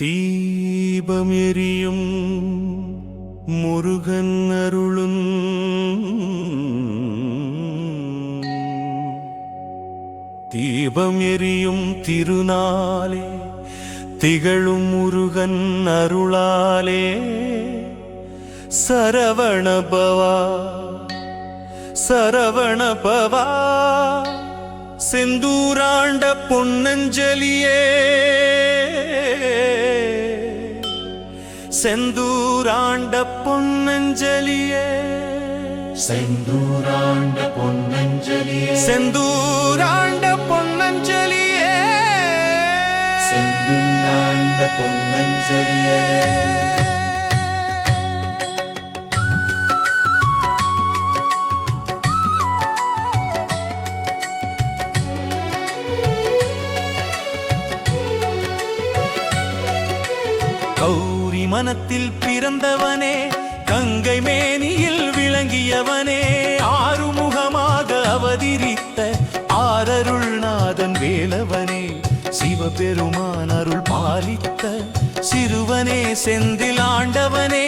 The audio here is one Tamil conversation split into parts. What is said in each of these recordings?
தீபம் எரியும் முருகன் அருளும். தீபம் எரியும் திருநாளே திகழும் முருகன் அருளாலே. சரவணபவா சரவணபவா செந்தூராண்ட பொன்னஞ்சலியே. செந்தூராண்ட பொன்னஞ்சலியே. செந்தூராண்ட பொன்னஞ்சலியே. செந்தூராண்ட பொன்னஞ்சலியே. செந்தூராண்ட பொன்னஞ்சலியே. கௌரி பிறந்தவனே கங்கை மேனியில் விளங்கியவனே. ஆறுமுகமாக அவதிரித்த ஆரருள்நாதன் வேலவனே சிவபெருமான் அருள் பாலித்த சிறுவனே செந்தில் ஆண்டவனே.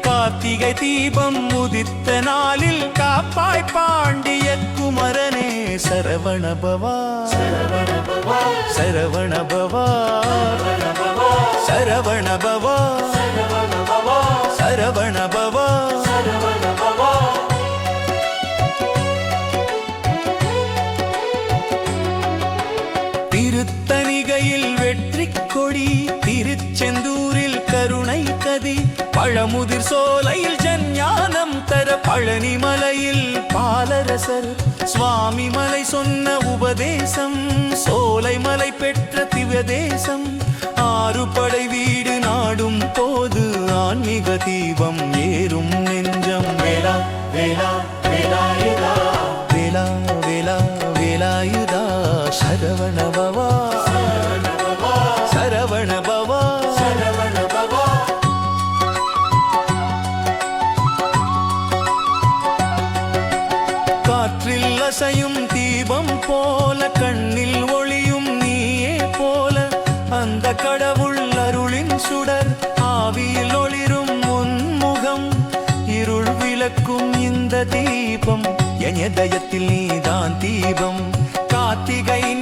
கார்த்திகை தீபம் உதித்த நாளில் காப்பாய் பாண்டிய குமரனே சரவணபவா சரவணபவா சரவணபவா சரவண பவா. சரவண பவா. திருத்தணிகையில் வெற்றி கொடி திருச்செந்தூரில் கருணை கதி பழமுதிர் சோலையில் ஜஞ்ஞானம் தர பழனி மலையில் பாலரசர். சுவாமி மலை சொன்ன உபதேசம் சோலை மலை பெற்ற திவதேசம் ஆறுபடை வீடு நாடும் போது ஆன்மீக தீபம் ஏறும் நெஞ்சம். வேளா வேளா வேலாயுதா? வேளா வேளா வேலாயுதா? சரவண என் இதயத்தில் நீதான் தீபம். கார்த்திகை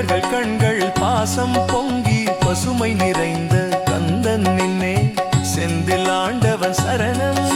பக்கர்கள் கண்கள் பாசம் பொங்கி பசுமை நிறைந்த கந்தன் நின்னே. செந்தில் ஆண்டவன் சரணம்.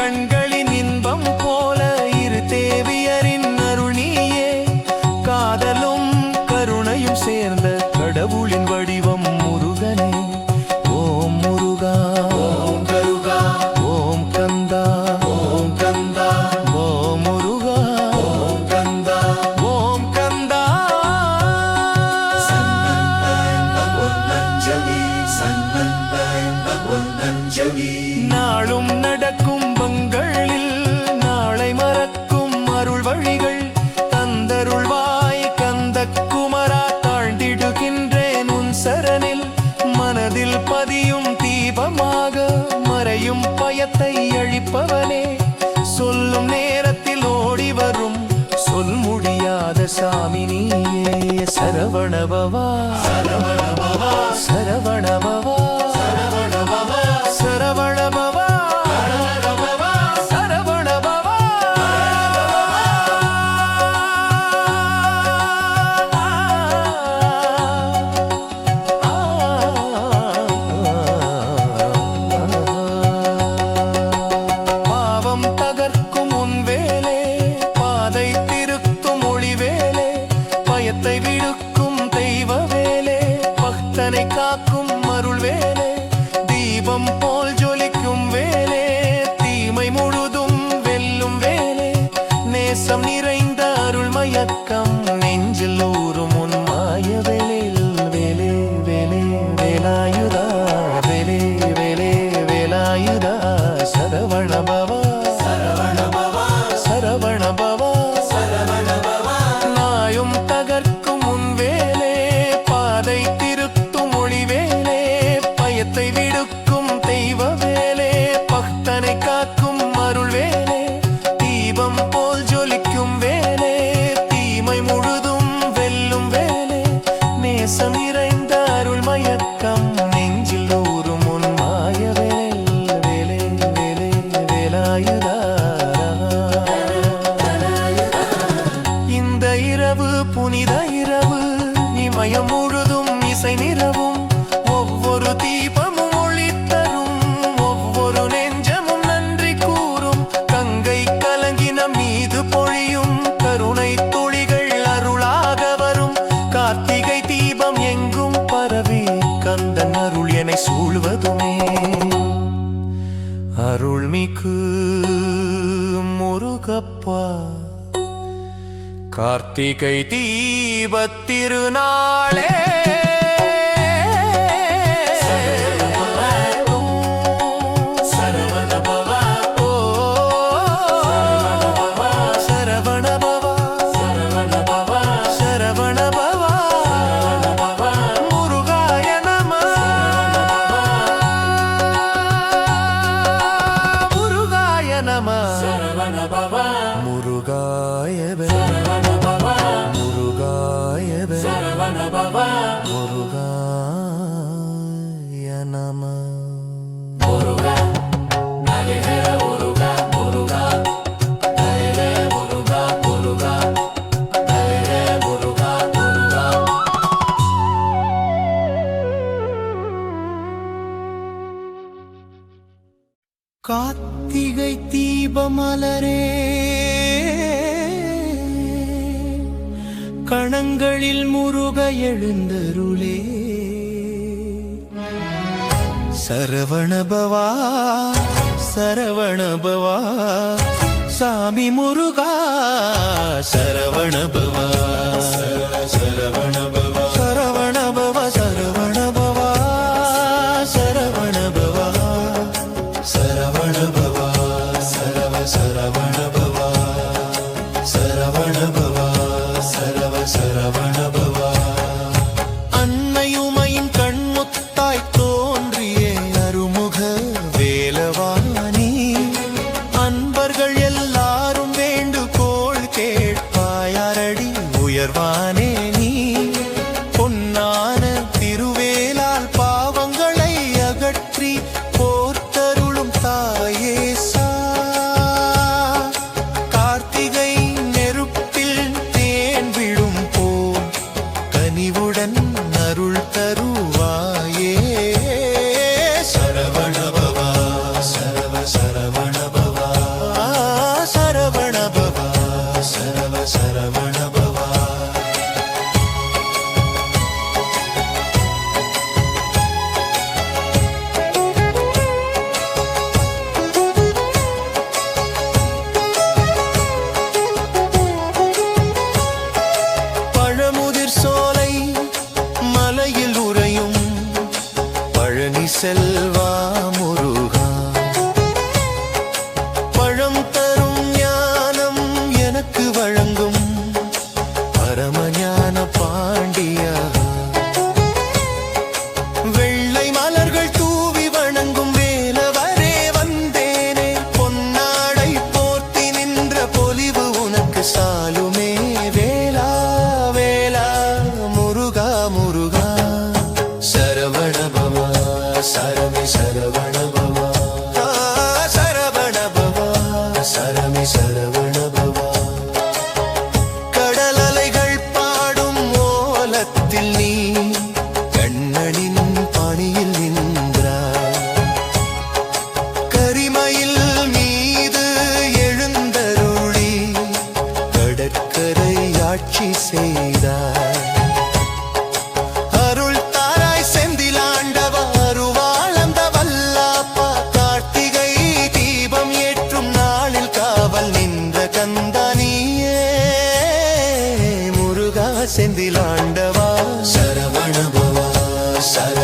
கண்களின் இன்பம் போல இரு தேவியரின் அருள் நீயே காதலும் கருணையும் சேர்ந்த கடவுளின் வடிவம் முருகனே. ஓம் முருகா. ஓம் கருகா. ஓம் கந்தா. ஓம் கந்தா. ஓம் முருகா. ஓம் கந்தா. ஓம் கந்தா. சரவணபவா சரவணபவா சரவணபவா சரவணபவா சூழ்வதுமே. அருள்மிகு முருகப்பா. கார்த்திகை தீபத்திருநாளே எழுந்தருளே. சரவணபவா சரவணபவா சாமி முருகா சரவணபவா சரவணபவா செந்திலாண்டவா சரவணபவா சர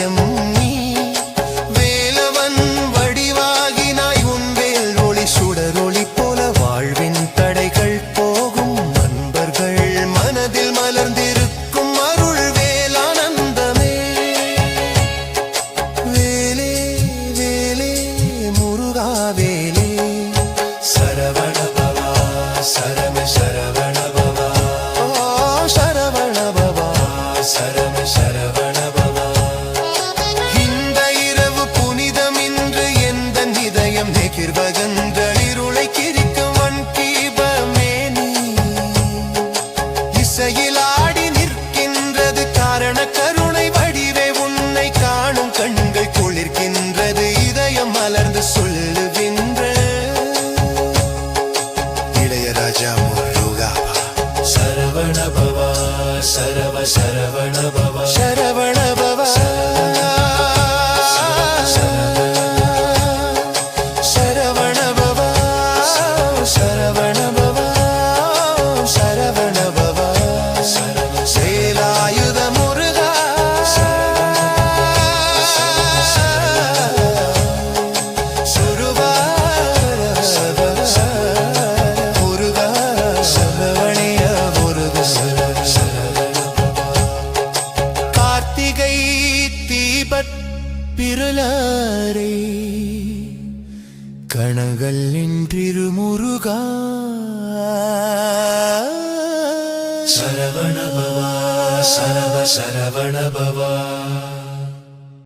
ரகசியம் சரவ சரவண